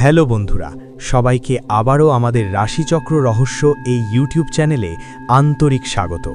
Hello বন্ধুরা, সবাইকে আবারও আমাদের রাশিচক্র রহস্য এই ইউটিউব চ্যানেলে আন্তরিক স্বাগত।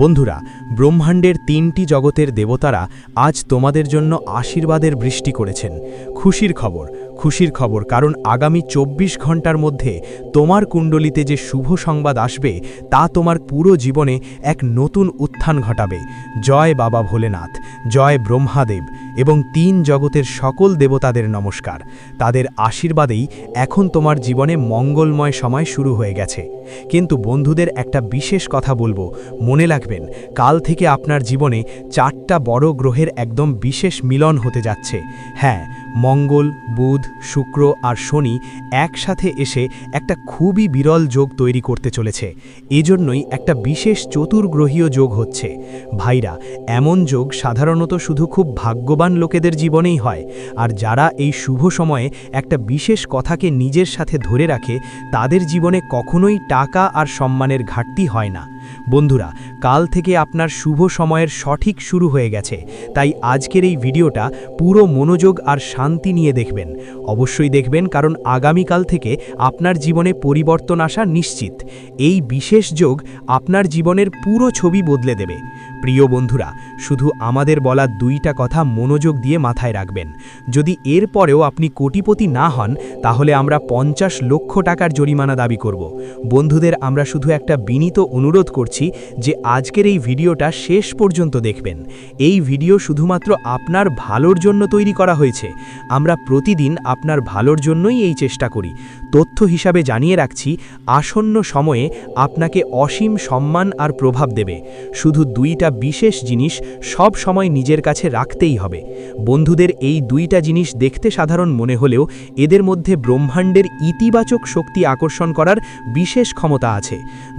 বন্ধুরা, ব্রহ্মাণ্ডের তিনটি জগতের দেবতারা আজ তোমাদের জন্য আশীর্বাদের বৃষ্টি করেছেন। খুশির খবর খুশির খবর, কারণ আগামী ২৪ ঘণ্টার মধ্যে তোমার কুণ্ডলিতে যে শুভ সংবাদ আসবে, তা তোমার পুরো জীবনে এক নতুন উত্থান ঘটাবে। জয় বাবা ভোলেনাথ, জয় ব্রহ্মাদেব এবং তিন জগতের সকল দেবতাদের নমস্কার। তাদের আশীর্বাদেই এখন তোমার জীবনে মঙ্গলময় সময় শুরু হয়ে গেছে। কিন্তু বন্ধুদের একটা বিশেষ কথা বলব, মনে রাখবেন, কাল থেকে আপনার জীবনে চারটা বড় গ্রহের একদম বিশেষ মিলন হতে যাচ্ছে। হ্যাঁ মঙ্গল, বুধ, শুক্র আর শনি একসাথে এসে একটা খুবই বিরল যোগ তৈরি করতে চলেছে। এজন্যই একটা বিশেষ চতুর্গ্রহীয় যোগ হচ্ছে। ভাইরা, এমন যোগ সাধারণত শুধু খুব ভাগ্যবান লোকেদের জীবনেই হয়, আর যারা এই শুভ সময়ে একটা বিশেষ কথাকে নিজের সাথে ধরে রাখে, তাদের জীবনে কখনোই টাকা আর সম্মানের ঘাটতি হয় না। বন্ধুরা, কাল থেকে আপনার শুভ সময়ের সঠিক শুরু হয়ে গেছে, তাই আজকের এই ভিডিওটা পুরো মনোযোগ আর শান্তি নিয়ে দেখবেন। অবশ্যই দেখবেন, কারণ আগামীকাল থেকে আপনার জীবনে পরিবর্তন আসা নিশ্চিত। এই বিশেষ যোগ আপনার জীবনের পুরো ছবি বদলে দেবে। প্রিয় বন্ধুরা, শুধু আমাদের বলা দুইটা কথা মনোযোগ দিয়ে মাথায় রাখবেন। যদি এর পরেও আপনি কোটিপতি না হন, তাহলে আমরা পঞ্চাশ লক্ষ টাকার জরিমানা দাবি করব। বন্ধুদের, আমরা শুধু একটা বিনীত অনুরোধ করছি যে আজকের এই ভিডিওটা শেষ পর্যন্ত দেখবেন। এই ভিডিও শুধুমাত্র আপনার ভালোর জন্য তৈরি করা হয়েছে। আমরা প্রতিদিন আপনার ভালোর জন্যই এই চেষ্টা করি। তথ্য হিসাবে জানিয়ে রাখছি, আসন্ন সময়ে আপনাকে অসীম সম্মান আর প্রভাব দেবে। শুধু দুইটা বিশেষ জিনিস সব সময় নিজের কাছে রাখতেই হবে। বন্ধুদের এই দুইটা জিনিস দেখতে সাধারণ মনে হলেও এদের মধ্যে ব্রহ্মাণ্ডের ইতিবাচক শক্তি আকর্ষণ করার বিশেষ ক্ষমতা আছে।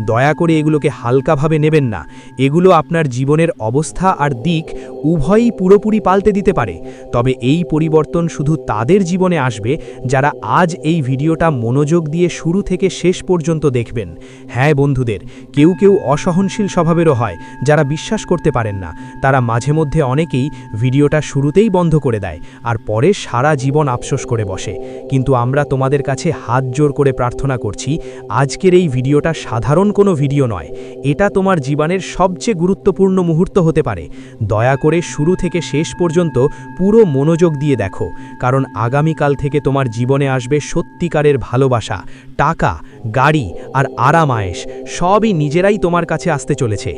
দয়া করে এগুলোকে হালকাভাবে নেবেন না। এগুলো আপনার জীবনের অবস্থা আর দিক উভয়ই পুরোপুরি পাল্টে দিতে পারে। তবে এই পরিবর্তন শুধু তাদের জীবনে আসবে, যারা আজ এই ভিডিওটা মনোযোগ দিয়ে শুরু থেকে শেষ পর্যন্ত দেখবেন। হ্যাঁ বন্ধুদের, কেউ কেউ অসহনশীল স্বভাবেরও হয়, যারা বিশ্বাস করতে পারেন না। তারা মাঝে মধ্যে অনেকেই ভিডিওটা শুরুতেই বন্ধ করে দেয় আর পরে সারা জীবন আফসোস করে বসে। কিন্তু আমরা তোমাদের কাছে হাত জোর করে প্রার্থনা করছি, আজকের এই ভিডিওটা সাধারণ কোনো ভিডিও নয়। এটা তোমার জীবনের সবচেয়ে গুরুত্বপূর্ণ মুহূর্ত হতে পারে। দয়া করে শুরু থেকে শেষ পর্যন্ত পুরো মনোযোগ দিয়ে দেখো, কারণ আগামীকাল থেকে তোমার জীবনে আসবে সত্যিকারের ভালোবাসা, টাকা, গাড়ি আর আরামায়েশ সবই নিজেরাই তোমার কাছে আসতে চলেছে।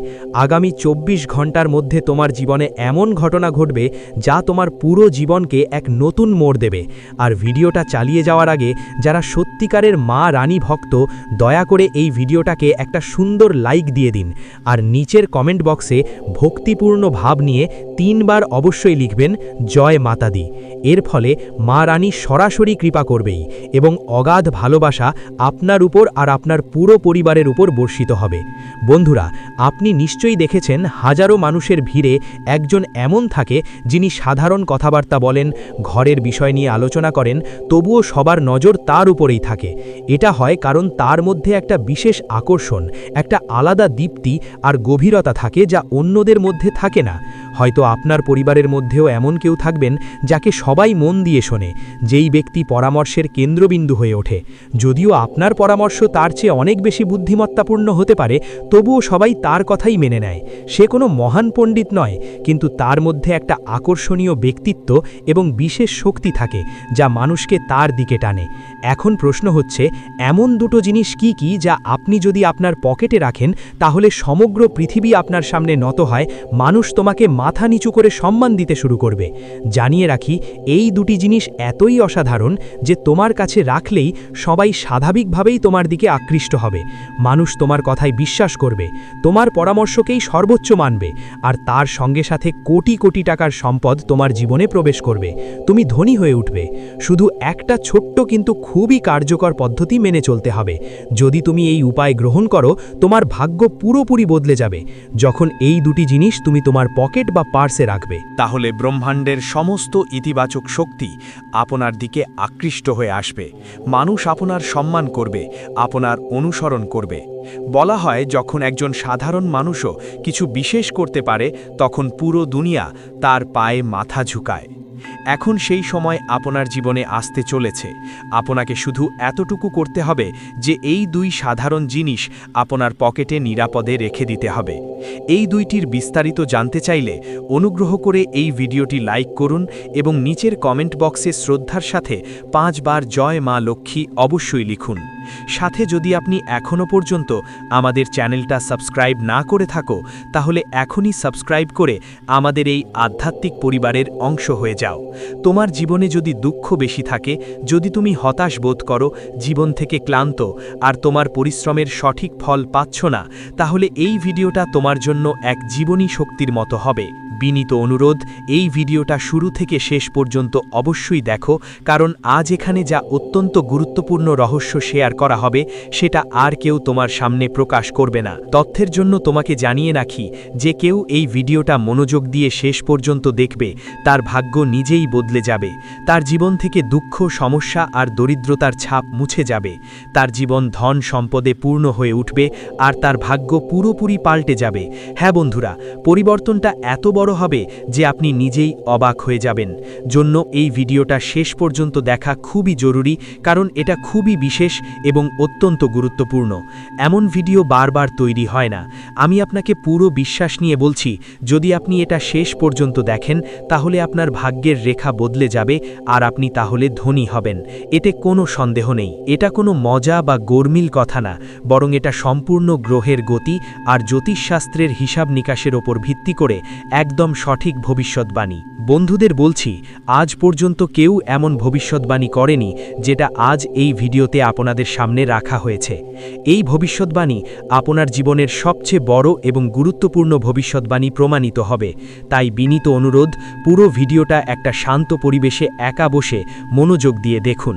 আগামী চব্বিশ ঘণ্টার মধ্যে তোমার জীবনে এমন ঘটনা ঘটবে যা তোমার পুরো জীবনকে এক নতুন মোড় দেবে। আর ভিডিওটা চালিয়ে যাওয়ার আগে যারা সত্যিকারের মা রানী ভক্ত, দয়া করে এই ভিডিওটাকে একটা সুন্দর লাইক দিয়ে দিন। আর নিচের কমেন্ট বক্সে ভক্তিপূর্ণ ভাব নিয়ে তিনবার অবশ্যই লিখবেন, জয় মাতাদি। এর ফলে মা রানী সরাসরি কৃপা করবেই এবং অগাধ ভালোবাসা আপনার উপর আর আপনার পুরো পরিবারের উপর বর্ষিত হবে। বন্ধুরা, আপনি নিশ্চয়ই দেখেছেন হাজারো মানুষের ভিড়ে একজন এমন থাকে যিনি সাধারণ কথাবার্তা বলেন, ঘরের বিষয় নিয়ে আলোচনা করেন, তবুও সবার নজর তার উপরেই থাকে। এটা হয় কারণ তার মধ্যে একটা বিশেষ আকর্ষণ, একটা আলাদা দীপ্তি আর গভীরতা থাকে যা অন্যদের মধ্যে থাকে না। হয়তো আপনার পরিবারের মধ্যেও এমন কেউ থাকবেন যাকে সবাই মন দিয়ে শোনে, যেই ব্যক্তি পরামর্শের কেন্দ্রবিন্দু হয়ে ওঠে। যদিও আপনার পরামর্শ তার চেয়ে অনেক বেশি বুদ্ধিমত্তাপূর্ণ হতে পারে, তবুও সবাই তার কথাই মেনে নেয়। সে কোনো মহান পণ্ডিত নয়, কিন্তু তার মধ্যে একটা আকর্ষণীয় ব্যক্তিত্ব এবং বিশেষ শক্তি থাকে, যা মানুষকে তার দিকে টানে। এখন প্রশ্ন হচ্ছে, এমন দুটো জিনিস কি কি যা আপনি যদি আপনার পকেটে রাখেন, তাহলে সমগ্র পৃথিবী আপনার সামনে নত হয়, মানুষ তোমাকে মাথা নিচু করে সম্মান দিতে শুরু করবে। জানিয়ে রাখি, এই দুটি জিনিস এতই অসাধারণ যে তোমার কাছে রাখলেই সবাই স্বাভাবিকভাবেই তোমার দিকে আকৃষ্ট হবে। মানুষ তোমার কথায় বিশ্বাস করবে, তোমার পরামর্শকেই সর্বোচ্চ মানবে, আর তার সঙ্গে সাথে কোটি কোটি টাকার সম্পদ তোমার জীবনে প্রবেশ করবে। তুমি ধনী হয়ে উঠবে। শুধু একটা ছোট্ট কিন্তু খুবই কার্যকর পদ্ধতি মেনে চলতে হবে। যদি তুমি এই উপায় গ্রহণ করো, তোমার ভাগ্য পুরোপুরি বদলে যাবে। যখন এই দুটি জিনিস তুমি তোমার পকেট বা পার্সে রাখবে। তাহলে ব্রহ্মাণ্ডের সমস্ত ইতিবাচক শক্তি আপনার দিকে আকৃষ্ট হয়ে আসবে। মানুষ আপনার সম্মান করবে, আপনার অনুসরণ করবে। বলা হয়, যখন একজন সাধারণ মানুষও কিছু বিশেষ করতে পারে, তখন পুরো দুনিয়া তার পায়ে মাথা ঝুকায়। এখন সেই সময় আপনার জীবনে আসতে চলেছে। আপনাকে শুধু এতটুকু করতে হবে যে এই দুই সাধারণ জিনিস আপনার পকেটে নিরাপদে রেখে দিতে হবে। এই দুইটির বিস্তারিত জানতে চাইলে অনুগ্রহ করে এই ভিডিওটি লাইক করুন এবং নিচের কমেন্ট বক্সে শ্রদ্ধার সাথে পাঁচবার জয় মা লক্ষ্মী অবশ্যই লিখুন। সাথে যদি আপনি এখনও পর্যন্ত আমাদের চ্যানেলটা সাবস্ক্রাইব না করে থাকো, তাহলে এখনই সাবস্ক্রাইব করে আমাদের এই আধ্যাত্মিক পরিবারের অংশ হয়ে যাও। তোমার জীবনে যদি দুঃখ বেশি থাকে, যদি তুমি হতাশ বোধ করো, জীবন থেকে ক্লান্ত আর তোমার পরিশ্রমের সঠিক ফল পাচ্ছ না, তাহলে এই ভিডিওটা তোমার জন্য এক জীবনী শক্তির মতো হবে। বিনীত অনুরোধ, এই ভিডিওটা শুরু থেকে শেষ পর্যন্ত অবশ্যই দেখো, কারণ আজ এখানে যা অত্যন্ত গুরুত্বপূর্ণ রহস্য শেয়ার করা হবে, সেটা আর কেউ তোমার সামনে প্রকাশ করবে না। তথ্যের জন্য তোমাকে জানিয়ে রাখি যে কেউ এই ভিডিওটা মনোযোগ দিয়ে শেষ পর্যন্ত দেখবে, তার ভাগ্য নিজেই বদলে যাবে, তার জীবন থেকে দুঃখ, সমস্যা আর দরিদ্রতার ছাপ মুছে যাবে, তার জীবন ধন সম্পদে পূর্ণ হয়ে উঠবে, আর তার ভাগ্য পুরোপুরি পাল্টে যাবে। হ্যাঁ বন্ধুরা, পরিবর্তনটা এত বড় হবে যে আপনি নিজেই অবাক হয়ে যাবেন। জন্য এই ভিডিওটা শেষ পর্যন্ত দেখা খুবই জরুরি, কারণ এটা খুবই বিশেষ এবং অত্যন্ত গুরুত্বপূর্ণ। এমন ভিডিও বারবার তৈরি হয় না। আমি আপনাকে পুরো বিশ্বাস নিয়ে বলছি, যদি আপনি এটা শেষ পর্যন্ত দেখেন, তাহলে আপনার ভাগ্যের রেখা বদলে যাবে আর আপনি তাহলে ধনী হবেন। এতে কোনো সন্দেহ নেই। এটা কোনো মজা বা গরমিল কথা না, বরং এটা সম্পূর্ণ গ্রহের গতি আর জ্যোতিষশাস্ত্রের হিসাব নিকাশের ওপর ভিত্তি করে একদম সঠিক ভবিষ্যৎবাণী। বন্ধুদের বলছি, আজ পর্যন্ত কেউ এমন ভবিষ্যৎবাণী করেনি, যেটা আজ এই ভিডিওতে আপনাদের সামনে রাখা হয়েছে। এই ভবিষ্যৎবাণী আপনার জীবনের সবচেয়ে বড় এবং গুরুত্বপূর্ণ ভবিষ্যৎবাণী প্রমাণিত হবে। তাই বিনীত অনুরোধ, পুরো ভিডিওটা একটা শান্ত পরিবেশে একা বসে মনোযোগ দিয়ে দেখুন।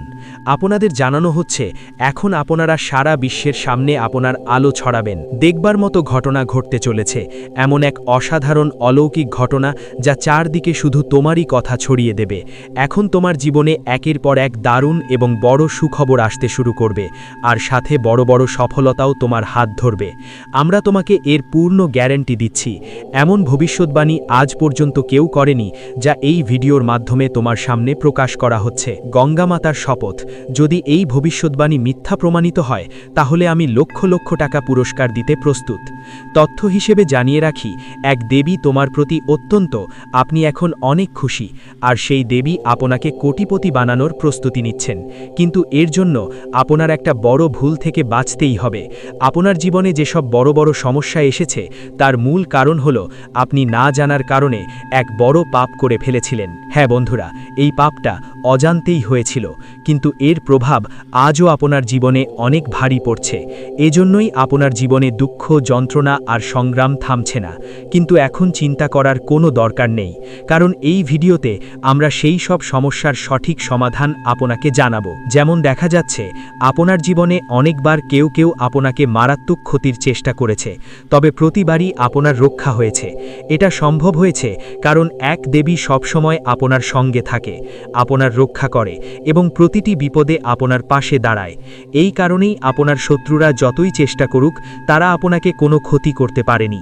আপনাদের জানানো হচ্ছে, এখন আপনারা সারা বিশ্বের সামনে আপনার আলো ছড়াবেন। দেখবার মতো ঘটনা ঘটতে চলেছে, এমন এক অসাধারণ অলৌকিক ঘটনা যা চারদিকে শুধু তোমারই কথা ছড়িয়ে দেবে। এখন তোমার জীবনে একের পর এক দারুণ এবং বড় সুখবর আসতে শুরু করবে, আর সাথে বড় বড় সফলতাও তোমার হাত ধরবে। আমরা তোমাকে এর পূর্ণ গ্যারেন্টি দিচ্ছি। এমন ভবিষ্যৎবাণী আজ পর্যন্ত কেউ করেনি, যা এই ভিডিওর মাধ্যমে তোমার সামনে প্রকাশ করা হচ্ছে। গঙ্গামাতার শপথ। যদি এই ভবিষ্যৎবাণী মিথ্যা প্রমাণিত হয়, তাহলে আমি লক্ষ লক্ষ টাকা পুরস্কার দিতে প্রস্তুত। তথ্য হিসেবে জানিয়ে রাখি, এক দেবী তোমার প্রতি অত্যন্ত, আপনি এখন অনেক খুশি, আর সেই দেবী আপনাকে কোটিপতি বানানোর প্রস্তুতি নিচ্ছেন। কিন্তু এর জন্য আপনার একটা বড় ভুল থেকে বাঁচতেই হবে। আপনার জীবনে যেসব বড় বড় সমস্যা এসেছে, তার মূল কারণ হল আপনি না জানার কারণে এক বড় পাপ করে ফেলেছিলেন। হ্যাঁ বন্ধুরা, এই পাপটা অজান্তেই হয়েছিল, কিন্তু এর প্রভাব আজও আপনার জীবনে অনেক ভারী পড়ছে। এজন্যই আপনার জীবনে দুঃখ, যন্ত্রণা আর সংগ্রাম থামছে না। কিন্তু এখন চিন্তা করার কোনো দরকার নেই, কারণ এই ভিডিওতে আমরা সেই সব সমস্যার সঠিক সমাধান আপনাকে জানাব। যেমন দেখা যাচ্ছে, আপনার জীবনে অনেকবার কেউ কেউ আপনাকে মারাত্মক ক্ষতির চেষ্টা করেছে, তবে প্রতিবারই আপনার রক্ষা হয়েছে। এটা সম্ভব হয়েছে কারণ এক দেবী সবসময় আপনার সঙ্গে থাকে, আপনার রক্ষা করে এবং প্রতিটি বিপদে আপনার পাশে দাঁড়ায়। এই কারণেই আপনার শত্রুরা যতই চেষ্টা করুক, তারা আপনাকে কোনো ক্ষতি করতে পারেনি।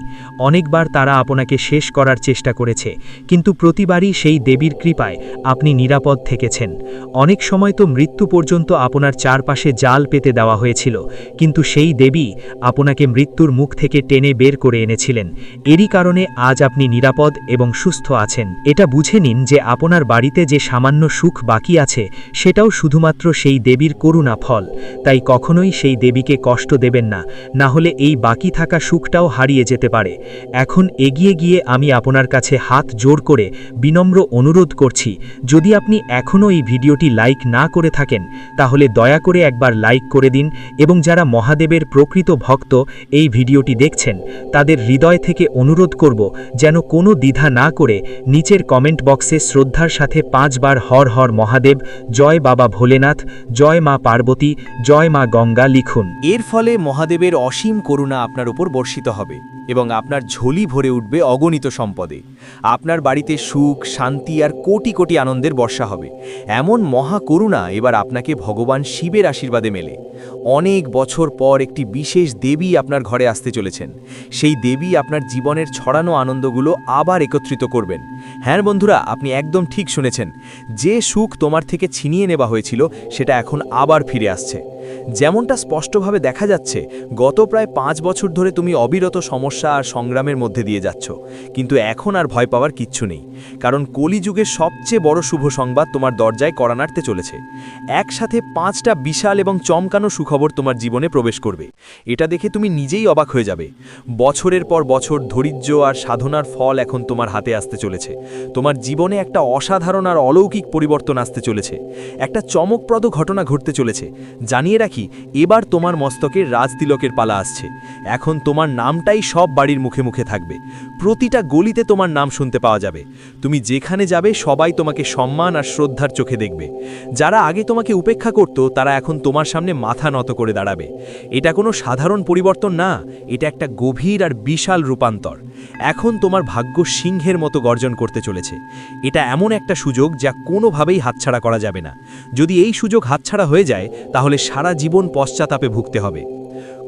অনেকবার তারা আপনাকে শেষ করার চেষ্টা করেছে, কিন্তু প্রতিবারই সেই দেবীর কৃপায় আপনি নিরাপদ থেকেছেন। অনেক সময় তো মৃত্যু পর্যন্ত আপনার চারপাশে জাল পেতে দেওয়া হয়েছিল, কিন্তু সেই দেবী আপনাকে মৃত্যুর মুখ থেকে টেনে বের করে এনেছিলেন। এরই কারণে আজ আপনি নিরাপদ এবং সুস্থ আছেন। এটা বুঝে নিন যে আপনার বাড়িতে যে সামান্য সুখ বাকি আছে, সেটাও শুধুমাত্র সেই দেবীর করুণা ফল। তাই কখনোই সেই দেবীকে কষ্ট দেবেন না না হলে এই বাকি থাকা সুখটাও হারিয়ে যেতে পারে। এখন এগিয়ে গিয়ে আমি আপনার কাছে হাত জোর করে বিনম্র অনুরোধ করছি, যদি আপনি এখনও এই ভিডিওটি লাইক না করে থাকেন, তাহলে দয়া করে একবার লাইক করে দিন এবং যারা মহাদেবের প্রকৃত ভক্ত এই ভিডিওটি দেখছেন, তাদের হৃদয় থেকে অনুরোধ করব যেন কোনো দ্বিধা না করে নিচের কমেন্ট বক্সে শ্রদ্ধার সাথে পাঁচবার হর হর মহাদেব, জয় বাবা ভোলেনাথ, জয় মা পার্বতী, জয় মা গঙ্গা লিখুন। এর ফলে মহাদেবের অসীম করুণা আপনার উপর বর্ষিত হবে। এবং আপনার ঝোলি ভরে উঠবে অগণিত সম্পদে। আপনার বাড়িতে সুখ, শান্তি আর কোটি কোটি আনন্দের বর্ষা হবে। এমন মহা করুণা এবার আপনাকে ভগবান শিবের আশীর্বাদে মেলে। অনেক বছর পর একটি বিশেষ দেবী আপনার ঘরে আসতে চলেছেন। সেই দেবী আপনার জীবনের ছড়ানো আনন্দগুলো আবার একত্রিত করবেন। হ্যাঁ বন্ধুরা, আপনি একদম ঠিক শুনেছেন। যে সুখ তোমার থেকে ছিনিয়ে নেওয়া হয়েছিল, সেটা এখন আবার ফিরে আসছে। যেমনটা স্পষ্টভাবে দেখা যাচ্ছে, গত প্রায় পাঁচ বছর ধরে তুমি অবিরত সমস্যা আর সংগ্রামের মধ্যে দিয়ে যাচ্ছ। কিন্তু এখন আর ভয় পাওয়ার কিচ্ছু নেই। কারণ কলিযুগের সবচেয়ে বড় শুভ সংবাদ তোমার দরজায় করা নাড়তে চলেছে। একসাথে পাঁচটা বিশাল এবং চমকানো সুখবর তোমার জীবনে প্রবেশ করবে। এটা দেখে তুমি নিজেই অবাক হয়ে যাবে। বছরের পর বছর ধৈর্য আর সাধনার ফল এখন তোমার হাতে আসতে চলেছে। তোমার জীবনে একটা অসাধারণ আর অলৌকিক পরিবর্তন আসতে চলেছে। একটা চমকপ্রদ ঘটনা ঘটতে চলেছে। জানিয়ে রাখি, এবার তোমার মস্তকের রাজতিলকের পালা আসছে। এখন তোমার নামটাই সব বাড়ির মুখে মুখে থাকবে। প্রতিটা গলিতে তোমার নাম শুনতে পাওয়া যাবে। তুমি যেখানে যাবে, সবাই তোমাকে সম্মান আর শ্রদ্ধার চোখে দেখবে। যারা আগে তোমাকে উপেক্ষা করত, তারা এখন তোমার সামনে মাথা নত করে দাঁড়াবে। এটা কোনো সাধারণ পরিবর্তন না, এটা একটা গভীর আর বিশাল রূপান্তর। এখন তোমার ভাগ্য সিংহের মতো গর্জন করতে চলেছে। এটা এমন একটা সুযোগ যা কোনোভাবেই হাতছাড়া করা যাবে না। যদি এই সুযোগ হাতছাড়া হয়ে যায়, তাহলে সারা জীবন পশ্চাতাপে ভুগতে হবে।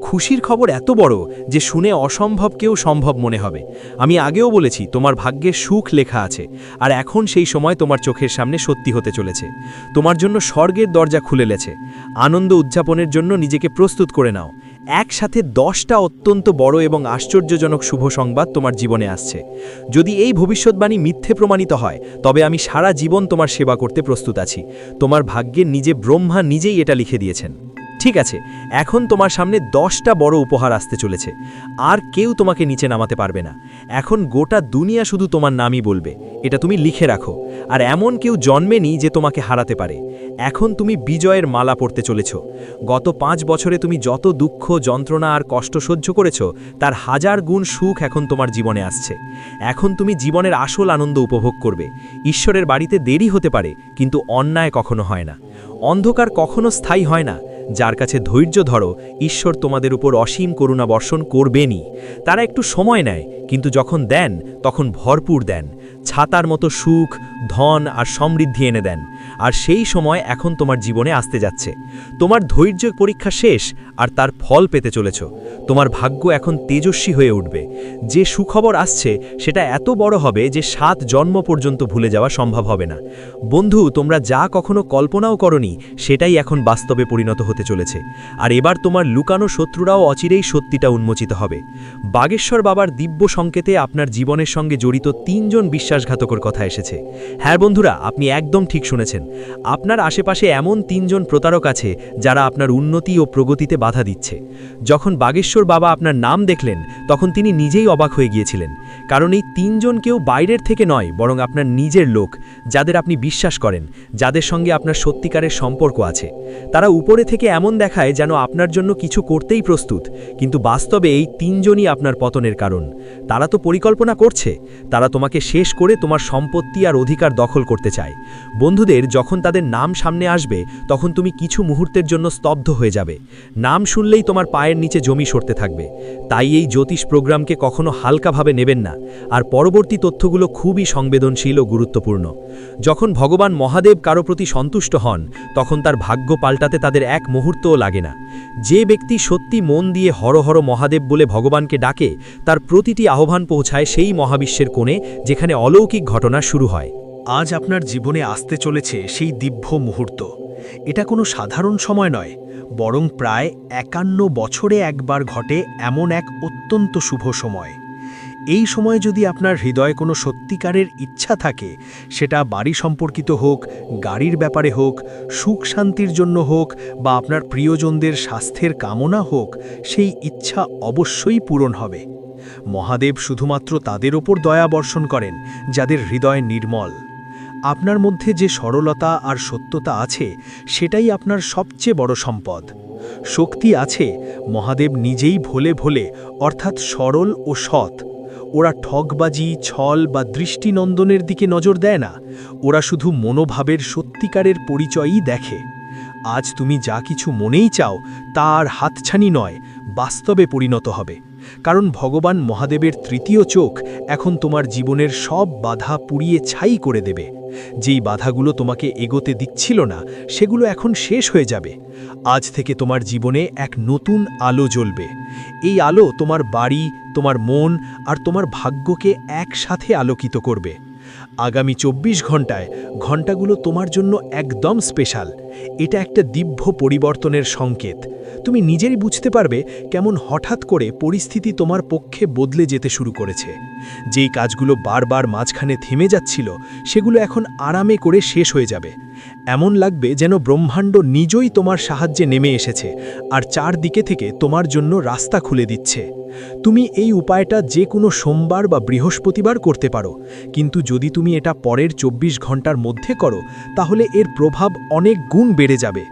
খুশির খবর এত বড় যে শুনে অসম্ভবকেও সম্ভব মনে হবে। আমি আগেও বলেছি, তোমার ভাগ্যে সুখ লেখা আছে, আর এখন সেই সময় তোমার চোখের সামনে সত্যি হতে চলেছে। তোমার জন্য স্বর্গের দরজা খুলে লেছে। আনন্দ উদযাপনের জন্য নিজেকে প্রস্তুত করে নাও। একসাথে দশটা অত্যন্ত বড় এবং আশ্চর্যজনক শুভ সংবাদ তোমার জীবনে আসছে। যদি এই ভবিষ্যৎবাণী মিথ্যে প্রমাণিত হয়, তবে আমি সারা জীবন তোমার সেবা করতে প্রস্তুত আছি। তোমার ভাগ্যের নিজে ব্রহ্মা নিজেই এটা লিখে দিয়েছেন। ঠিক আছে, এখন তোমার সামনে দশটা বড় উপহার আসতে চলেছে। আর কেউ তোমাকে নিচে নামাতে পারবে না। এখন গোটা দুনিয়া শুধু তোমার নামই বলবে। এটা তুমি লিখে রাখো। আর এমন কেউ জন্মেনি যে তোমাকে হারাতে পারে। এখন তুমি বিজয়ের মালা পড়তে চলেছ। গত পাঁচ বছরে তুমি যত দুঃখ, যন্ত্রণা আর কষ্ট সহ্য করেছ, তার হাজার গুণ সুখ এখন তোমার জীবনে আসছে। এখন তুমি জীবনের আসল আনন্দ উপভোগ করবে। ঈশ্বরের বাড়িতে দেরি হতে পারে, কিন্তু অন্যায় কখনো হয় না। অন্ধকার কখনো স্থায়ী হয় না। যার কাছে ধৈর্য ধরো, ঈশ্বর তোমাদের উপর অসীম করুণা বর্ষণ করবেনই। তারা একটু সময় নেয়, কিন্তু যখন দেন, তখন ভরপুর দেন। ছাতার মতো সুখ, ধন আর সমৃদ্ধি এনে দেন। আর সেই সময় এখন তোমার জীবনে আসতে যাচ্ছে। তোমার ধৈর্য পরীক্ষা শেষ আর তার ফল পেতে চলেছ। তোমার ভাগ্য এখন তেজস্বী হয়ে উঠবে। যে সুখবর আসছে, সেটা এত বড় হবে যে সাত জন্ম পর্যন্ত ভুলে যাওয়া সম্ভব হবে না। বন্ধু, তোমরা যা কখনো কল্পনাও করনি, সেটাই এখন বাস্তবে পরিণত হতে চলেছে। আর এবার তোমার লুকানো শত্রুরাও অচিরেই সত্যিটা উন্মোচিত হবে। বাগেশ্বর বাবার দিব্য সংকেতে আপনার জীবনের সঙ্গে জড়িত তিনজন বিশ্বাসঘাতকর কথা এসেছে। হ্যাঁ বন্ধুরা, আপনি একদম ঠিক শুনেছেন। আপনার আশেপাশে এমন তিনজন প্রতারক আছে যারা আপনার উন্নতি ও প্রগতিতে বাধা দিচ্ছে। যখন বাগেশ্বর বাবা আপনার নাম দেখলেন, তখন তিনি নিজেই অবাক হয়ে গিয়েছিলেন। কারণ এই তিনজন কেউ বাইরের থেকে নয়, বরং আপনার নিজের লোক, যাদের আপনি বিশ্বাস করেন, যাদের সঙ্গে আপনার সত্যিকারের সম্পর্ক আছে। তারা উপরে থেকে এমন দেখায় যেন আপনার জন্য কিছু করতেই প্রস্তুত, কিন্তু বাস্তবে এই তিনজনই আপনার পতনের কারণ। তারা তো পরিকল্পনা করছে, তারা তোমাকে শেষ করে তোমার সম্পত্তি আর অধিকার দখল করতে চায়। বন্ধুদের যখন তাদের নাম সামনে আসবে, তখন তুমি কিছু মুহূর্তের জন্য স্তব্ধ হয়ে যাবে। নাম শুনলেই তোমার পায়ের নিচে জমি সরতে থাকবে। তাই এই জ্যোতিষ প্রোগ্রামকে কখনো হালকাভাবে নেবেন না, আর পরবর্তী তথ্যগুলো খুবই সংবেদনশীল ও গুরুত্বপূর্ণ। যখন ভগবান মহাদেব কারও প্রতি সন্তুষ্ট হন, তখন তার ভাগ্য পাল্টাতে তাদের এক মুহূর্তও লাগে না। যে ব্যক্তি সত্যি মন দিয়ে হর হর মহাদেব বলে ভগবানকে ডাকে, তার প্রতিটি আহ্বান পৌঁছায় সেই মহাবিশ্বের কোণে, যেখানে অলৌকিক ঘটনা শুরু হয়। আজ আপনার জীবনে আসতে চলেছে সেই দিব্য মুহূর্ত। এটা কোনো সাধারণ সময় নয়, বরং প্রায় একান্ন বছরে একবার ঘটে এমন এক অত্যন্ত শুভ সময়। এই সময়ে যদি আপনার হৃদয়ে কোনো সত্যিকারের ইচ্ছা থাকে, সেটা বাড়ি সম্পর্কিত হোক, গাড়ির ব্যাপারে হোক, সুখ শান্তির জন্য হোক, বা আপনার প্রিয়জনদের স্বাস্থ্যের কামনা হোক, সেই ইচ্ছা অবশ্যই পূরণ হবে। মহাদেব শুধুমাত্র তাদের ওপর দয়া বর্ষণ করেন, যাদের হৃদয় নির্মল। আপনার মধ্যে যে সরলতা আর সত্যতা আছে, সেটাই আপনার সবচেয়ে বড় সম্পদ। শক্তি আছে, মহাদেব নিজেই ভোলে ভোলে, অর্থাৎ সরল ও সৎ। ওরা ঠগবাজি, ছল বা দৃষ্টিনন্দনের দিকে নজর দেয় না। ওরা শুধু মনোভাবের সত্যিকারের পরিচয়ই দেখে। আজ তুমি যা কিছু মনেই চাও তা আর হাতছানি নয়, বাস্তবে পরিণত হবে। কারণ ভগবান মহাদেবের তৃতীয় চোখ এখন তোমার জীবনের সব বাধা পুড়িয়ে ছাই করে দেবে। যেই বাধাগুলো তোমাকে এগোতে দিচ্ছিল না, সেগুলো এখন শেষ হয়ে যাবে। আজ থেকে তোমার জীবনে এক নতুন আলো জ্বলবে। এই আলো তোমার বাড়ি, তোমার মন আর তোমার ভাগ্যকে একসাথে আলোকিত করবে। আগামী চব্বিশ ঘন্টায় ঘন্টাগুলো তোমার জন্য একদম স্পেশাল। এটা একটা দিব্য পরিবর্তনের সংকেত। তুমি নিজেরই বুঝতে পারবে কেমন হঠাৎ করে পরিস্থিতি তোমার পক্ষে বদলে যেতে শুরু করেছে। যেই কাজগুলো বারবার মাঝখানে থেমে যাচ্ছিল, সেগুলো এখন আরামে করে শেষ হয়ে যাবে। এমন লাগবে যেন ব্রহ্মাণ্ড নিজই তোমার সাহায্যে নেমে এসেছে, আর চারদিকে থেকে তোমার জন্য রাস্তা খুলে দিচ্ছে। তুমি এই উপায়টা যে কোনো সোমবার বা বৃহস্পতিবার করতে পারো। কিন্তু যদি তুমি এটা পরের চব্বিশ ঘণ্টার মধ্যে করো, তাহলে এর প্রভাব অনেক গুণ বেড়ে যাবে।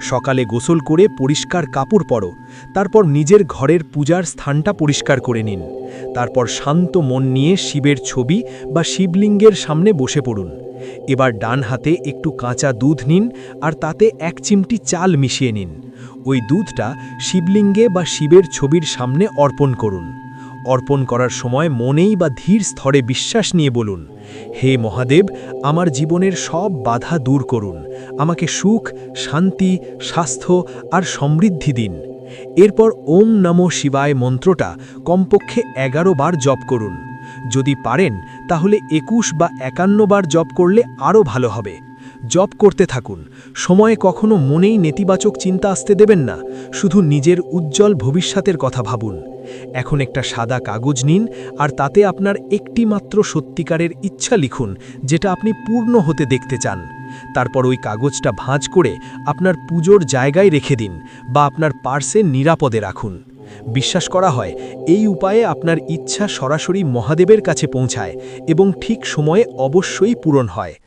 সকালে গোসল করে পরিষ্কার কাপড় পরো, তারপর নিজের ঘরের পূজার স্থানটা পরিষ্কার করে নিন। তারপর শান্ত মন নিয়ে শিবের ছবি বা শিবলিঙ্গের সামনে বসে পড়ুন। এবার ডান হাতে একটু কাঁচা দুধ নিন আর তাতে এক চিমটি চাল মিশিয়ে নিন। ওই দুধটা শিবলিঙ্গে বা শিবের ছবির সামনে অর্পণ করুন। অর্পণ করার সময় মনেই বা ধীর স্তরে বিশ্বাস নিয়ে বলুন, হে মহাদেব, আমার জীবনের সব বাধা দূর করুন। আমাকে সুখ, শান্তি, স্বাস্থ্য আর সমৃদ্ধি দিন। এরপর ওম নমো শিবায় মন্ত্রটা কমপক্ষে এগারো বার জপ করুন। যদি পারেন তাহলে একুশ বা একান্ন বার জপ করলে আরও ভালো হবে। জব করতে থাকুন। সময়ে কখনো মনেই নেতিবাচক চিন্তা আসতে দেবেন না। শুধু নিজের উজ্জ্বল ভবিষ্যতের কথা ভাবুন। এখন একটা সাদা কাগজ নিন আর তাতে আপনার একটি মাত্র সত্যিকারের ইচ্ছা লিখুন, যেটা আপনি পূর্ণ হতে দেখতে চান। তারপর ওই কাগজটা ভাঁজ করে আপনার পুজোর জায়গায় রেখে দিন বা আপনার পার্সে নিরাপদে রাখুন। বিশ্বাস করা হয়, এই উপায়ে আপনার ইচ্ছা সরাসরি মহাদেবের কাছে পৌঁছায় এবং ঠিক সময়ে অবশ্যই পূরণ হয়।